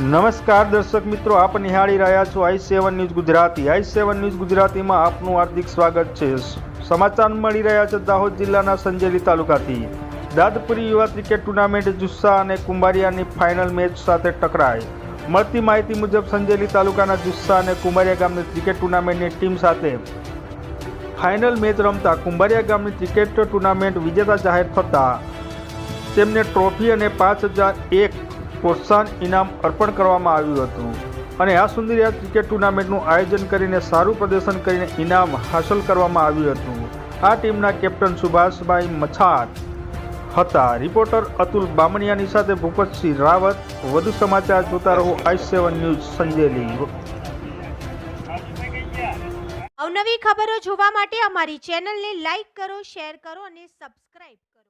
નમસ્કાર દર્શક મિત્રો, આપ નિહાળી રહ્યા છો I seven news Gujarati. I seven news ગુજરાતીમાં આપનું હાર્દિક સ્વાગત છે. સમાચાર મળી રહ્યા છે દાહોદ જિલ્લાના સંજેલી તાલુકાથી. દાદપુરી યુવા ક્રિકેટ ટુર્નામેન્ટ જુસ્સા અને કુંભારિયાની ફાઇનલ મેચ સાથે ટકરાઈ મળતી માહિતી મુજબ સંજેલી તાલુકાના જુસ્સા અને કુંભારિયા ગામની ક્રિકેટ ટુર્નામેન્ટની ટીમ સાથે ફાઇનલ મેચ રમતા કુંભારિયા ગામની ક્રિકેટ ટુર્નામેન્ટ વિજેતા જાહેર થતાં. તેમને ટ્રોફી અને પાંચ હજાર એક પ્રોત્સાહન ઇનામ અર્પણ કરવામાં આવ્યું હતું. અને આ સુંદરિયા ક્રિકેટ ટુર્નામેન્ટનું આયોજન કરીને સારું પ્રદર્શન કરીને ઇનામ હાંસલ કરવામાં આવ્યું હતું. આ ટીમના કેપ્ટન સુભાષભાઈ મછાર હતા. રિપોર્ટર અતુલ બામણિયાની સાથે ભૂપતસિંહ રાવત. વધુ સમાચાર જોતા રહો આઈ સેવન ન્યૂઝ સંજેલી અવનવી ખબરો જોવા માટે અમારી ચેનલને લાઈક કરો, શેર કરો અને સબસ્ક્રાઇબ કરો.